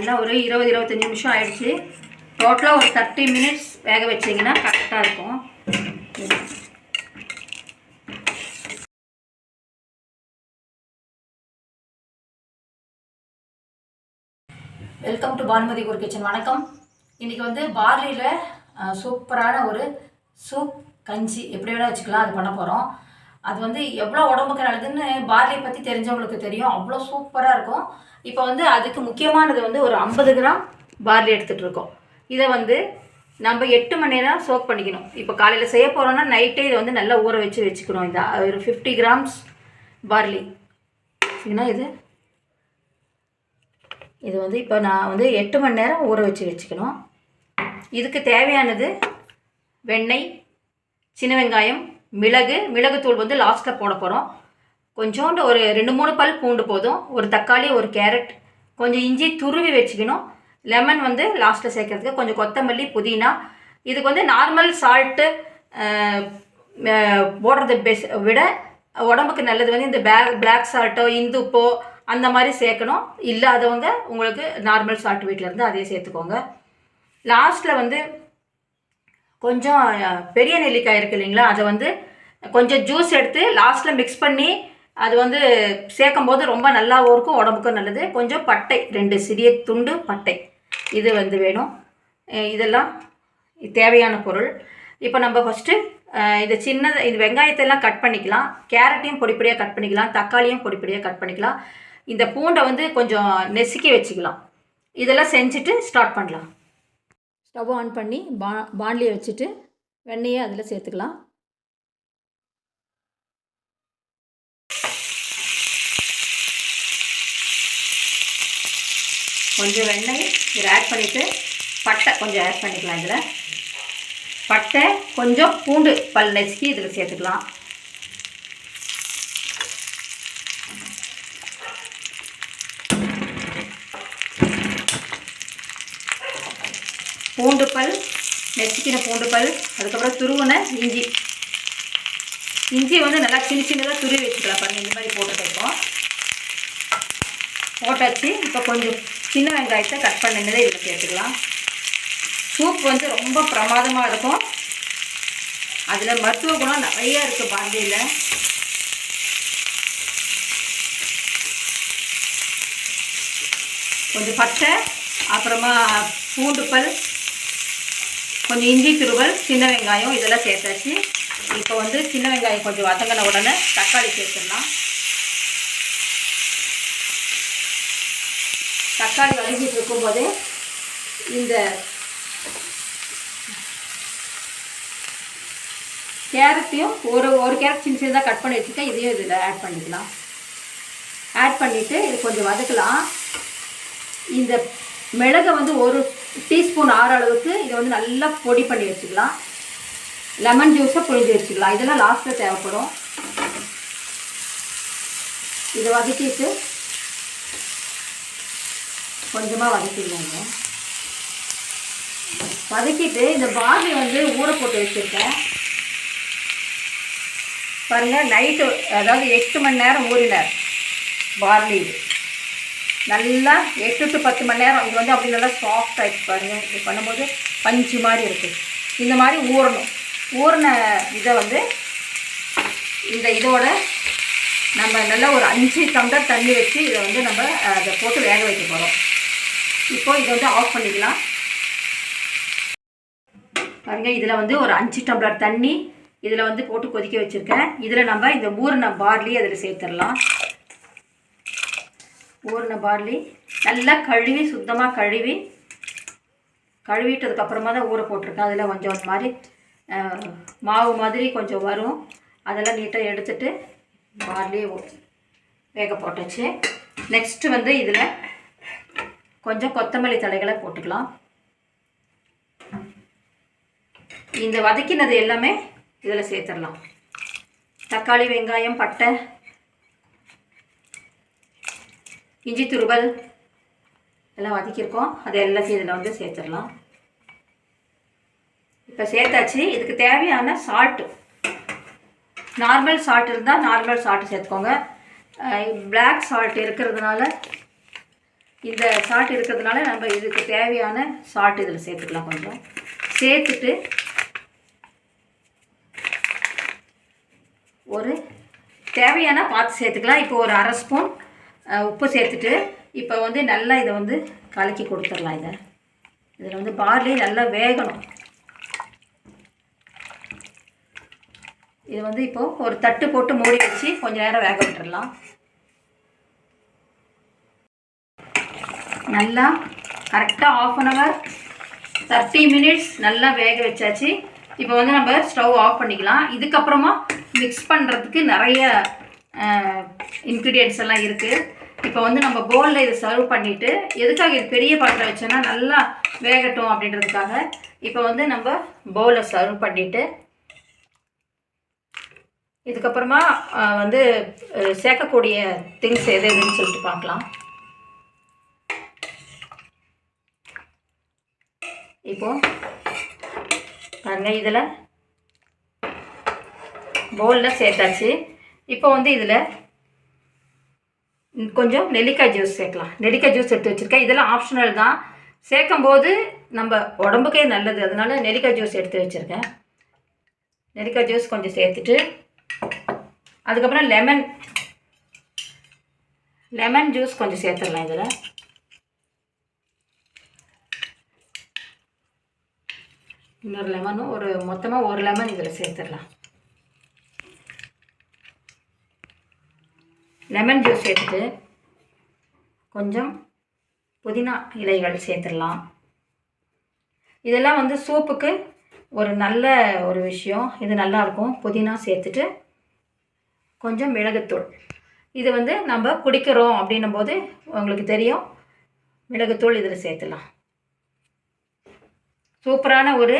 நல்லா ஒரு இருபது இருபத்தஞ்சி நிமிஷம் ஆயிடுச்சு. டோட்டலாக ஒரு தேர்ட்டி மினிட்ஸ் வேக வச்சிங்கன்னா கரெக்டாக இருக்கும். Welcome to Bhanumathi Guru kitchen வணக்கம். இன்றைக்கி வந்து பார்லியில் சூப்பரான ஒரு சூப் கஞ்சி எப்படி வேணால் வச்சுக்கலாம் அது பண்ண போகிறோம் அது வந்து எவ்வளோ உடம்புக்கு நல்லதுன்னு பார்லியை பற்றி தெரிஞ்சவங்களுக்கு தெரியும். அவ்வளோ சூப்பராக இருக்கும். இப்போ வந்து அதுக்கு முக்கியமானது வந்து ஒரு ஐம்பது கிராம் பார்லி எடுத்துகிட்டு இருக்கோம். இதை வந்து நம்ம எட்டு மணி நேரம் சோக் பண்ணிக்கணும். இப்போ காலையில் செய்ய போகிறோம்னா நைட்டே இதை வந்து நல்லா ஊற வச்சு வச்சுக்கணும். இந்த ஒரு ஃபிஃப்டி கிராம்ஸ் பார்லி. ஏன்னா இது? இது வந்து இப்போ நான் வந்து எட்டு மணி நேரம் ஊற வச்சு வச்சுக்கணும். இதுக்கு தேவையானது வெண்ணெய் சின்ன வெங்காயம் மிளகு மிளகுத்தூள் வந்து லாஸ்ட்டில் போட போகிறோம் கொஞ்சோண்டு ஒரு ரெண்டு மூணு பல் பூண்டு போதும். ஒரு தக்காளி ஒரு கேரட் கொஞ்சம் இஞ்சி துருவி வச்சுக்கணும். லெமன் வந்து லாஸ்ட்டில் சேர்க்கறதுக்கு கொஞ்சம் கொத்தமல்லி புதினா. இதுக்கு வந்து நார்மல் சால்ட்டு போடுறது பெஸ் விட உடம்புக்கு நல்லது வந்து இந்த பேக் பிளாக் சால்ட்டோ இந்துப்போ அந்த மாதிரி சேர்க்கணும். இல்லாதவங்க உங்களுக்கு நார்மல் சால்ட் வீட்டில் இருந்து அதையே சேர்த்துக்கோங்க. லாஸ்ட்டில் வந்து கொஞ்சம் பெரிய நெல்லிக்காய் இருக்குது இல்லைங்களா? அதை வந்து கொஞ்சம் ஜூஸ் எடுத்து லாஸ்ட்டில் மிக்ஸ் பண்ணி அது வந்து சேர்க்கும் போது ரொம்ப நல்லாவும் இருக்கும் உடம்புக்கும் நல்லது. கொஞ்சம் பட்டை ரெண்டு சிறிய துண்டு பட்டை. இது வந்து வேணும். இதெல்லாம் தேவையான பொருள். இப்போ நம்ம ஃபஸ்ட்டு இது சின்னது இந்த வெங்காயத்தெல்லாம் கட் பண்ணிக்கலாம். கேரட்டையும் பொடிப்படியாக கட் பண்ணிக்கலாம். தக்காளியும் பொடிப்படியாக கட் பண்ணிக்கலாம். இந்த பூண்டை வந்து கொஞ்சம் நெசுக்கி வச்சுக்கலாம். இதெல்லாம் செஞ்சுட்டு ஸ்டார்ட் பண்ணலாம். ஸ்டவ் ஆன் பண்ணி பா பாண்டிலியை வச்சுட்டு வெண்ணெயை அதில் சேர்த்துக்கலாம். கொஞ்சம் வெண்ணெய் இதில் ஆட் பண்ணிவிட்டு பட்டை கொஞ்சம் ஆட் பண்ணிக்கலாம் இதில். பட்டை கொஞ்சம் பூண்டு பல் நெசுக்கி இதில் சேர்த்துக்கலாம். பூண்டு பல் நெச்சிக்கின பூண்டு பல் அதுக்கப்புறம் துருவின இஞ்சி. இஞ்சி வந்து நல்லா சின்ன சின்னதாக துருவி வச்சுக்கலாம் பாருங்கள் இந்த மாதிரி போட்டுருக்கோம் போட்டாச்சு. இப்போ கொஞ்சம் சின்ன வெங்காயத்தை கட் பண்ணினதை இதில் சேர்த்துக்கலாம் சூப் வந்து ரொம்ப பிரமாதமாக இருக்கும். அதில் மருத்துவ குணம் நிறைய இருக்குது பாண்டியில். கொஞ்சம் பட்டை அப்புறமா பூண்டு பல் கொஞ்சம் இஞ்சி துருவல் சின்ன வெங்காயம் இதெல்லாம் சேர்த்தாச்சு. இப்போ வந்து சின்ன வெங்காயம் கொஞ்சம் வதங்கின உடனே தக்காளி சேர்த்துடலாம். தக்காளி வதங்கிட்டு இருக்கும்போதே இந்த கேரட்டையும் ஒரு ஒரு கேரட் சின்ன சின்னதாக கட் பண்ணி வச்சுருக்கேன் இதையும் இதில் ஆட் பண்ணிக்கலாம். ஆட் பண்ணிவிட்டு இது கொஞ்சம் வதக்கலாம். இந்த மிளகை வந்து ஒரு டீஸ்பூன் ஆற அளவுக்கு இதை வந்து நல்லா பொடி பண்ணி வச்சுக்கலாம். லெமன் ஜூஸை புழிஞ்சு வச்சுக்கலாம். இதெல்லாம் லாஸ்ட்டில் தேவைப்படும். இதை வதக்கிட்டு கொஞ்சமாக வதக்கிடுவாங்க. வதக்கிட்டு இந்த பார்லி வந்து ஊற போட்டு வச்சுருக்கேன். பாருங்கள் நைட்டு அதாவது எட்டு மணி நேரம் ஊறினார் பார்லி இது. நல்லா எட்டு டு பத்து மணி நேரம். இது வந்து அப்படி நல்லா சாஃப்ட் ஆகிடுச்சு பாருங்கள் இது பண்ணும்போது பஞ்சு மாதிரி இருக்குது இந்த மாதிரி ஊறணும். ஊறின இதை வந்து இந்த இதோட நம்ம நல்லா ஒரு அஞ்சு டம்ளர் தண்ணி வச்சு இதை வந்து நம்ம அதை போட்டு வேக வைக்க போகிறோம் இப்போ இதை வந்து ஆஃப் பண்ணிக்கலாம். பாருங்கள் இதில் வந்து ஒரு அஞ்சு டம்ளர் தண்ணி இதில் வந்து போட்டு கொதிக்க வச்சுருக்கேன். இதில் நம்ம இந்த ஊறின பார்லி அதில் சேர்த்துடலாம். ஊறின பார்லி. நல்லா கழுவி சுத்தமாக கழுவி. கழுவிட்டதுக்கப்புறமா தான் ஊற போட்டிருக்கேன். அதில் கொஞ்சம் ஒரு மாதிரி மாவு மாதிரி கொஞ்சம் வரும். அதெல்லாம் நீட்டாக எடுத்துட்டு பார்லி வேக போட்டுச்சு. நெக்ஸ்ட்டு வந்து இதில் கொஞ்சம் கொத்தமல்லி தழைகளை போட்டுக்கலாம். இந்த வதக்கினது எல்லாமே இதில் சேர்த்துடலாம். தக்காளி வெங்காயம் பட்டை இஞ்சி துருவல் எல்லாம் வதக்கியிருக்கோம். அது எல்லாத்தையும் இதில் வந்து சேர்த்துடலாம். இப்போ சேர்த்தாச்சு. இதுக்கு தேவையான சால்ட்டு நார்மல் சால்ட் இருந்தால் நார்மல் சால்ட்டு சேர்த்துக்கோங்க. பிளாக் சால்ட் இருக்கிறதுனால இந்த சால்ட் இருக்கிறதுனால நம்ம இதுக்கு தேவையான சால்ட் இதில் சேர்த்துக்கலாம் கொஞ்சம். சேர்த்துட்டு ஒரு தேவையான பார்த்து சேர்த்துக்கலாம். இப்போ ஒரு அரை ஸ்பூன் உப்பு சேர்த்துட்டு இப்போ வந்து நல்லா இதை வந்து கலக்கி கொடுத்துடலாம் இதை. இதில் வந்து பார்லி நல்லா வேகணும். இது வந்து இப்போது ஒரு தட்டு போட்டு மூடி வச்சு கொஞ்சம் நேரம் வேக விட்டுறலாம். நல்லா கரெக்டாக half an hour thirty minutes நல்லா வேக வச்சாச்சு. இப்போ வந்து நம்ம ஸ்டவ் ஆஃப் பண்ணிக்கலாம். இதுக்கப்புறமா மிக்ஸ் பண்ணுறதுக்கு நிறைய இன்க்ரீடியன்ட்ஸ் எல்லாம் இருக்குது இப்போ வந்து நம்ம போலில் இதை சர்வ் பண்ணிவிட்டு எதுக்காக இது பெரிய பாத்திரம் வச்சோன்னா நல்லா வேகட்டும் அப்படின்றதுக்காக இப்போ வந்து நம்ம போலை சர்வ் பண்ணிவிட்டு இதுக்கப்புறமா வந்து சேர்க்கக்கூடிய திங்ஸ் எது எதுன்னு சொல்லிட்டு பார்க்கலாம். இப்போ பாருங்க இதில் போலில் சேர்த்தாச்சு. இப்போ வந்து இதில் கொஞ்சம் நெல்லிக்காய் ஜூஸ் சேர்க்கலாம். நெல்லிக்காய் ஜூஸ் எடுத்து வச்சுருக்கேன். இதெல்லாம் ஆப்ஷனல் தான். சேர்க்கும்போது நம்ம உடம்புக்கே நல்லது. அதனால நெல்லிக்காய் ஜூஸ் எடுத்து வச்சுருக்கேன். நெல்லிக்காய் ஜூஸ் கொஞ்சம் சேர்த்துட்டு அதுக்கப்புறம் லெமன் லெமன் ஜூஸ் கொஞ்சம் சேர்த்துடலாம் இதில். இன்னொரு லெமனும் ஒரு மொத்தமாக ஒரு லெமன் இதில் சேர்த்துடலாம். லெமன் ஜூஸ் எடுத்து கொஞ்சம் புதினா இலைகள் சேர்த்துடலாம். இதெல்லாம் வந்து சூப்புக்கு ஒரு நல்ல ஒரு விஷயம். இது நல்லா இருக்கும். புதினா சேர்த்துட்டு கொஞ்சம் மிளகுத்தூள். இது வந்து நம்ம குடிக்கிறோம் அப்படின்னும் போது உங்களுக்கு தெரியும். மிளகுத்தூள் இதில் சேர்த்துலாம் சூப்பரான ஒரு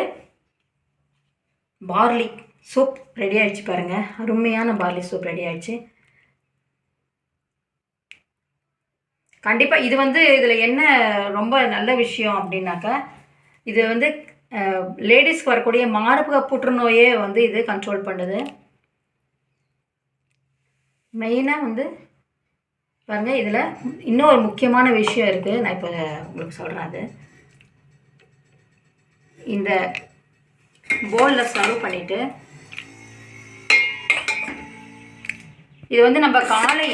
பார்லி சூப் ரெடி ஆகிடுச்சு பாருங்கள் அருமையான பார்லி சூப் ரெடி ஆகிடுச்சு கண்டிப்பாக இது வந்து இதில் என்ன ரொம்ப நல்ல விஷயம் அப்படின்னாக்கா இது வந்து லேடிஸ்க்கு வரக்கூடிய மார்பக புற்றுநோயே வந்து இது கண்ட்ரோல் பண்ணுது. மெயினாக வந்து பாருங்கள் இதில் இன்னும் ஒரு முக்கியமான விஷயம் இருக்குது நான் இப்போ உங்களுக்கு சொல்கிறேன் அது. இந்த போலில் சர்வ் பண்ணிவிட்டு இது வந்து நம்ம காலை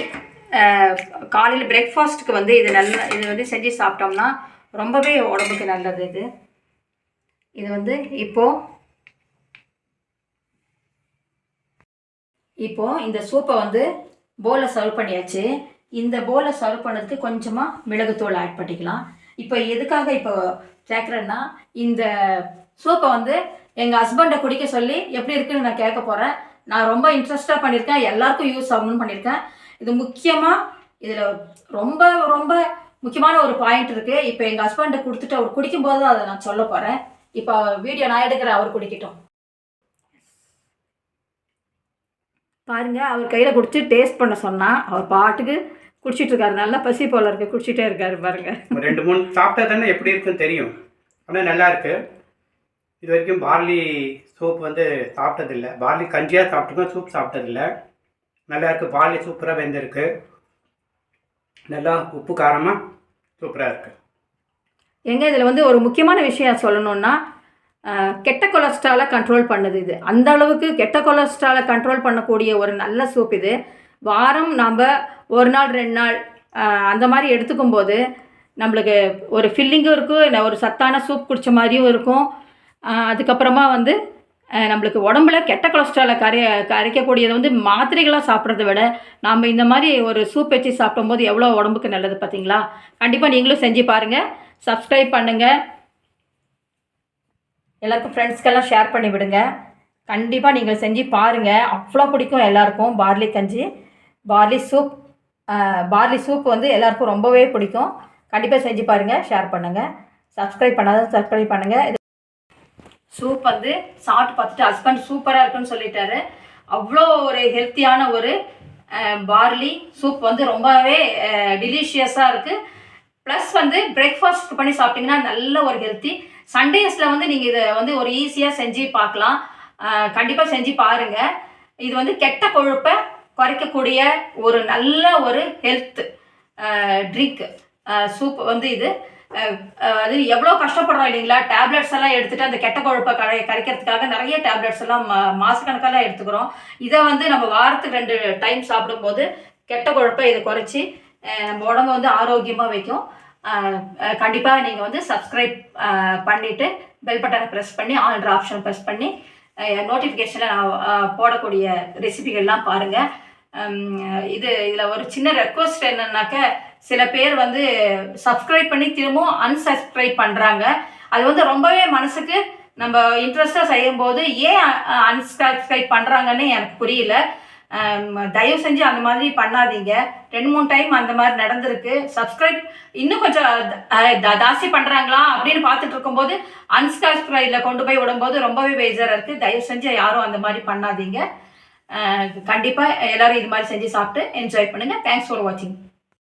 காலையில் பிரேக்ஃபாஸ்ட்டுக்கு வந்து இது நல்ல இது வந்து செஞ்சு சாப்பிட்டோம்னா ரொம்பவே உடம்புக்கு நல்லது இது. இது வந்து இப்போது இப்போது இந்த சூப்பை வந்து போலை சர்வ் பண்ணியாச்சு. இந்த போலை சர்வ் பண்ணுறதுக்கு கொஞ்சமாக மிளகுத்தூள் ஆட் பண்ணிக்கலாம். இப்போ எதுக்காக இப்போ கேட்குறேன்னா இந்த சூப்பை வந்து எங்கள் ஹஸ்பண்டை குடிக்க சொல்லி எப்படி இருக்குன்னு நான் கேட்க போகிறேன் நான் ரொம்ப இன்ட்ரெஸ்டாக பண்ணியிருக்கேன். எல்லாருக்கும் யூஸ் ஆகணும்னு பண்ணியிருக்கேன். இது முக்கியமாக இதில் ரொம்ப ரொம்ப முக்கியமான ஒரு பாயிண்ட் இருக்குது இப்போ எங்கள் ஹஸ்பண்டை கொடுத்துட்டு அவர் குடிக்கும்போது அதை நான் சொல்ல போகிறேன் இப்போ வீடியோ நான் எடுக்கிறேன் அவர் குடிக்கட்டும். பாருங்கள் அவர் கையில் குடிச்சு டேஸ்ட் பண்ண சொன்னால் அவர் பாட்டுக்கு குடிச்சிட்டு இருக்காரு. நல்லா பசி போல இருக்கு குடிச்சிட்டே இருக்காரு பாருங்க. ரெண்டு மூணு சாப்பிட்டா தானே எப்படி இருக்குன்னு தெரியும். ஆனால் நல்லா இருக்கு. இது வரைக்கும் பார்லி சூப் வந்து சாப்பிட்டதில்ல. Barley கஞ்சியாக சாப்பிட்டுருக்கோம் soup சாப்பிட்டதில்ல. நல்லா இருக்குது பார்லி சூப்பராக வெந்திருக்கு. நல்லா உப்பு காரமாக சூப்பராக இருக்குது எங்க இதில் வந்து ஒரு முக்கியமான விஷயம் சொல்லணும்னா கெட்ட கொலஸ்ட்ராலை கண்ட்ரோல் பண்ணுது இது. அந்த அளவுக்கு கெட்ட கொலஸ்ட்ராலை கண்ட்ரோல் பண்ணக்கூடிய ஒரு நல்ல சூப் இது. வாரம் நாம் ஒரு நாள் ரெண்டு நாள் அந்த மாதிரி எடுத்துக்கும் போது நம்மளுக்கு ஒரு ஃபில்லிங்கும் இருக்கும். ஒரு சத்தான சூப் குடித்த மாதிரியும் இருக்கும். அதுக்கப்புறமா வந்து நம்மளுக்கு உடம்புல கெட்ட கொலஸ்ட்ராலை கரைய கரைக்கக்கூடியது வந்து மாத்திரைகளாக சாப்பிட்றத விட நாம் இந்த மாதிரி ஒரு சூப் வச்சு சாப்பிடும்போது எவ்வளோ உடம்புக்கு நல்லது பார்த்தீங்களா கண்டிப்பாக நீங்களும் செஞ்சு பாருங்கள் சப்ஸ்கிரைப் பண்ணுங்கள் எல்லாருக்கும் ஃப்ரெண்ட்ஸ்க்கெல்லாம் ஷேர் பண்ணி விடுங்க. கண்டிப்பாக நீங்கள் செஞ்சு பாருங்கள் அவ்வளோ பிடிக்கும் எல்லாருக்கும். பார்லி கஞ்சி பார்லி சூப் பார்லி சூப் வந்து எல்லாருக்கும் ரொம்பவே பிடிக்கும். கண்டிப்பாக செஞ்சு பாருங்கள் ஷேர் பண்ணுங்கள் சப்ஸ்கிரைப் பண்ணாத சப்ஸ்கிரைப் பண்ணுங்கள் இது சூப் வந்து சாப்பிட்டு பார்த்துட்டு ஹஸ்பண்ட் சூப்பராக இருக்குன்னு சொல்லிட்டாரு. அவ்வளோ ஒரு ஹெல்த்தியான ஒரு பார்லி சூப் வந்து ரொம்பவே டிலிஷியஸாக இருக்குது ப்ளஸ் வந்து பிரேக்ஃபாஸ்ட் பண்ணி சாப்பிட்டிங்கன்னா நல்ல ஒரு ஹெல்த்தி சண்டேஸில் வந்து நீங்கள் இதை வந்து ஒரு ஈஸியாக செஞ்சு பார்க்கலாம். கண்டிப்பாக செஞ்சு பாருங்கள் இது வந்து கெட்ட கொழுப்பை குறைக்கக்கூடிய ஒரு நல்ல ஒரு ஹெல்த் ட்ரிங்க் சூப் வந்து இது. அது எவ்வளோ கஷ்டப்படுறோம் இல்லைங்களா? டேப்லெட்ஸ் எல்லாம் எடுத்துட்டு அந்த கெட்ட கொழுப்பை கரை கரைக்கிறதுக்காக நிறைய டேப்லெட்ஸ் எல்லாம் மா எடுத்துக்கிறோம். இதை வந்து நம்ம வாரத்துக்கு ரெண்டு டைம் சாப்பிடும்போது கெட்ட கொழுப்பை இதை குறைச்சி நம்ம உடம்ப வந்து ஆரோக்கியமாக வைக்கும். கண்டிப்பாக நீங்கள் வந்து சப்ஸ்கிரைப் பண்ணிவிட்டு பெல் பட்டனை ப்ரெஸ் பண்ணி ஆல்ட்ரு ஆப்ஷன் ப்ரெஸ் பண்ணி நோட்டிஃபிகேஷனில் நான் போடக்கூடிய ரெசிபிகள்லாம் பாருங்கள் இது இதில் ஒரு சின்ன ரெக்வஸ்ட் என்னன்னாக்க சில பேர் வந்து சப்ஸ்கிரைப் பண்ணி திரும்பவும் அன்சப்ஸ்கிரைப் பண்ணுறாங்க அது வந்து ரொம்பவே மனசுக்கு நம்ம இன்ட்ரெஸ்டாக செய்யும்போது ஏன் அன்சப்ஸ்கிரைப் பண்ணுறாங்கன்னு எனக்கு புரியல. தயவு செஞ்சு அந்த மாதிரி பண்ணாதீங்க. ரெண்டு மூணு டைம் அந்த மாதிரி நடந்திருக்கு. சப்ஸ்கிரைப் இன்னும் கொஞ்சம் ஜாஸ்தி பண்ணுறாங்களா அப்படின்னு பார்த்துட்டு இருக்கும்போது அன்ஸ்கிரைபில் கொண்டு போய் விடும்போது ரொம்பவே பேஜராக இருக்குது தயவு செஞ்சு யாரும் அந்த மாதிரி பண்ணாதீங்க. கண்டிப்பாக எல்லோரும் இது மாதிரி செஞ்சு சாப்பிட்டு என்ஜாய் பண்ணுங்கள் தேங்க்ஸ் ஃபார் வாட்சிங்